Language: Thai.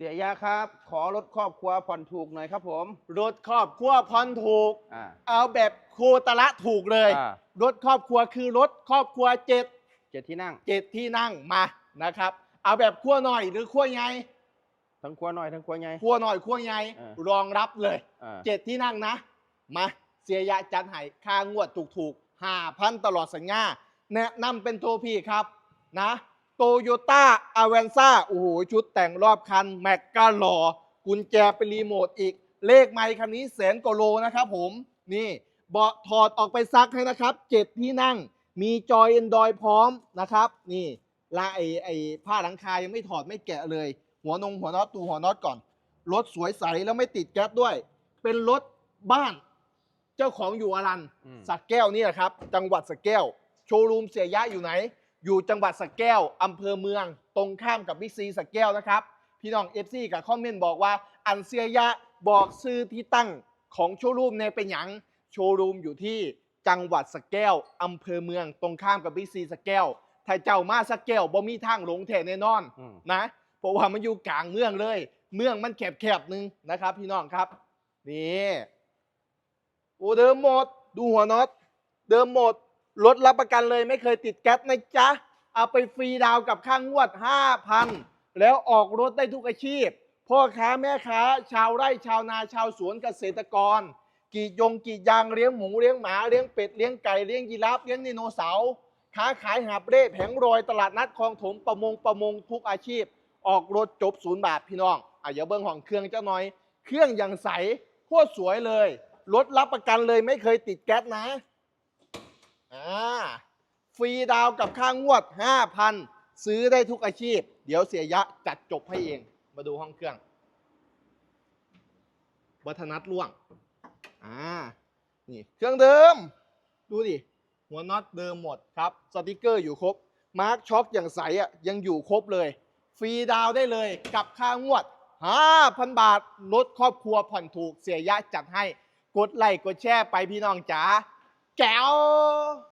เสียยาครับ ขอรถครอบครัวผ่อนถูกหน่อยครับผม รถครอบครัวผ่อนถูก อ่า เอาแบบโคตรละถูกเลย อ่า รถครอบครัวคือรถครอบครัวเจ็ดเจ็ดที่นั่ง เจ็ดที่นั่งมานะครับ เอาแบบขั้วหน่อยหรือขั้วใหญ่ทั้งครัวน้อยทั้งครัวใหญ่ ขั้วหน่อยขั้วใหญ่เออรองรับเลย อ่าเจ็ดที่นั่งนะ มาเสียยะจัดให้ค่างวดถูกๆห้าพันตลอดสัญญาแนะนำเป็นตัวพี่ครับนะ โตโยต้าอเวนซ่าโอ้โห ชุดแต่งรอบคัน แม็กกาหล่อ กุญแจเป็นรีโมทอีก เลขไมค์คันนี้แสนกว่าโลนะครับผม นี่เบาะถอดออกไปซักให้นะครับเจ็ดที่นั่ง มีจอย Android พร้อมนะครับ นี่ลาไอไอผ้าหลังคายังไม่ถอดไม่แกะเลย หัวนงหัวน็อตตูหัวน็อตก่อน รถสวยใสแล้วไม่ติดแก๊สด้วย เป็นรถบ้าน เจ้าของอยู่อรันอืมสักแก้วนี่แหละครับ จังหวัดสักแก้ว โชว์รูมเสียยะอยู่ไหน อยู่จังหวัดสักแก้วอำเภอเมือง ตรงข้ามกับบิ๊กซีสักแก้วนะครับ พี่น้องเอฟซีกับคอมเมนต์บอกว่า อันเสียยะบอกซื้อที่ตั้งของโชว์รูมในเป็นหยังโชว์รูมอยู่ที่จังหวัดสักแก้วอำเภอเมือง ตรงข้ามกับบิ๊กซีสักแก้วถ้าเจ้ามาสักแก้วบ่มีทางหลงแท้แน่นอนอืม นะเพราะว่ามันอยู่กลางเมืองเลย เมืองมันแคบๆหนึงนะครับ พี่น้องครับนี่ โอ้เดิมหมด ดูหัวน็อต เดิมหมด รถรับประกันเลยไม่เคยติดแก๊สนะจ๊ะ เอาไปฟรีดาวกับค่างวด 5,000 แล้วออกรถได้ทุกอาชีพ พ่อค้าแม่ค้า ชาวไร่ชาวนาชาวสวนเกษตรกรกรีดยงกรีดยางเลี้ยงหมูเลี้ยงหมาเลี้ยงเป็ดเลี้ยงไก่เลี้ยงยีราฟเลี้ยงไดโนเสาร์ค้าขายหาบเร่แผงรอยตลาดนัดคลองถมประมงประมงทุกอาชีพ ออกรถจบศูนย์บาทพี่น้องอะอย่าเบิ้งห้องเครื่องเจ้าน่อย เครื่องอย่างใสโคตรสวยเลยรถรับประกันเลยไม่เคยติดแก๊สนะ อ่าฟรีดาวกับค่างวด 5,000 ซื้อได้ทุกอาชีพ เดี๋ยวเสียยะจัดจบให้เอง มาดูห้องเครื่อง วัฒนัทล่วง อ่า นี่เครื่องเดิม ดูดิ หัวน็อตเดิมหมดครับ สติกเกอร์อยู่ครบ มาร์คช็อคอย่างใสอะยังอยู่ครบเลย ฟรีดาวได้เลยกับค่างวด 5,000 บาทลดครอบครัวผ่อนถูกเสียยะจัดให้ กดไลค์กดแชร์ไปพี่น้องจ๋า แก้ว